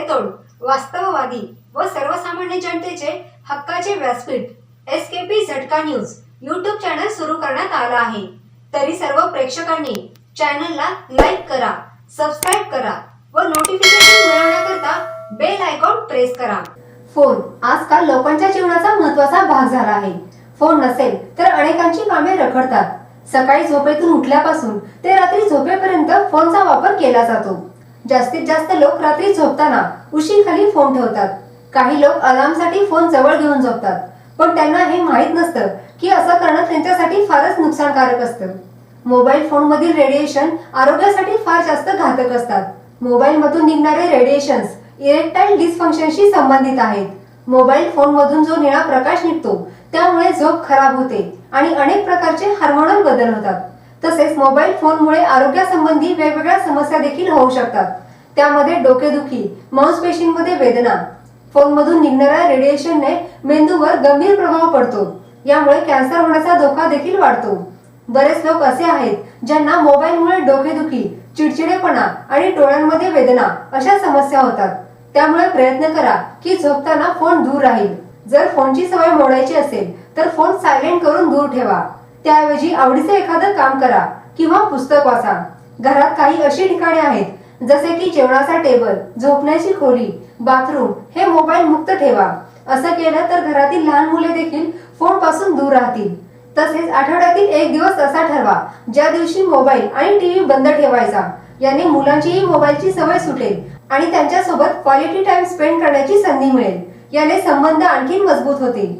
तडतोड वास्तववादी व सर्वसामान्य जनतेचे हक्काचे व्यासपीठ एस के पी झटका न्यूज यूट्यूब चॅनल सुरू करण्यात आला आहे. तरी सर्व प्रेक्षकांनी चॅनलला लाईक करा सबस्क्राईब करा व नोटिफिकेशन मिळवण्याकरता बेल आयकॉन प्रेस करा. फोन आजकाल लोकांच्या जीवनाचा महत्त्वाचा भाग झाला आहे. फोन नसेल तर अनेकांची कामे रखडतात. सकाळी झोपेतून उठल्यापासून ते रात्री झोपेपर्यंत फोनचा वापर केला जातो. जास्तीत जास्त लोक रात्री झोपताना उशीखाली फोन ठेवतात. काही लोक अलार्मसाठी फोन जवळ घेऊन झोपतात. पण त्यांना हे माहीत नसतं की असं करणं त्यांच्यासाठी फारच नुकसानकारक असतं. मोबाईल फोन मधील रेडिएशन आरोग्यासाठी फार जास्त घातक असतात. मोबाईल मधून निघणारे रेडिएशन्स इरेक्टाईल डिस्फंक्शनशी संबंधित आहेत. मोबाईल फोन मधून जो निळा प्रकाश निघतो त्यामुळे झोप खराब होते आणि अनेक प्रकारचे हार्मोनल बदल होतात. तसेच मोबाईल फोनमुळे आरोग्यासंबंधी वेगवेगळ्या समस्या देखील होऊ शकतात. त्यामध्ये डोकेदुखी मांसपेशींमध्ये वेदना फोनमधून निघणाऱ्या रेडिएशनने मेंदूवर गंभीर प्रभाव पडतो. यामुळे कॅन्सर होण्याचा धोका देखील वाढतो. बरेच लोक असे आहेत ज्यांना मोबाईलमुळे डोकेदुखी चिडचिडेपणा आणि डोळ्यांमध्ये वेदना अशा समस्या होतात. त्यामुळे प्रयत्न करा की झोपताना फोन दूर राहील. जर फोनची सवय मोडायची असेल तर फोन सायलेंट करून दूर ठेवा. त्याऐवजी आवडीचे एखादं काम करा किंवा पुस्तक वाचा. घरात काही अशी ठिकाणे आहेत जसे की जेवणाचा टेबल झोपण्याची खोली बाथरूम हे मोबाईल मुक्त ठेवा. असं केलं तर घरातील लहान मुले देखील फोनपासून दूर राहतील. तसेच आठवड्यातील एक दिवस असा ठरवा ज्या दिवशी मोबाईल आणि टीव्ही बंद ठेवायचा. याने मुलांचीही मोबाईलची सवय सुटेल आणि त्यांच्यासोबत क्वालिटी टाइम स्पेंड करण्याची संधी मिळेल. याने संबंध आणखी मजबूत होतील.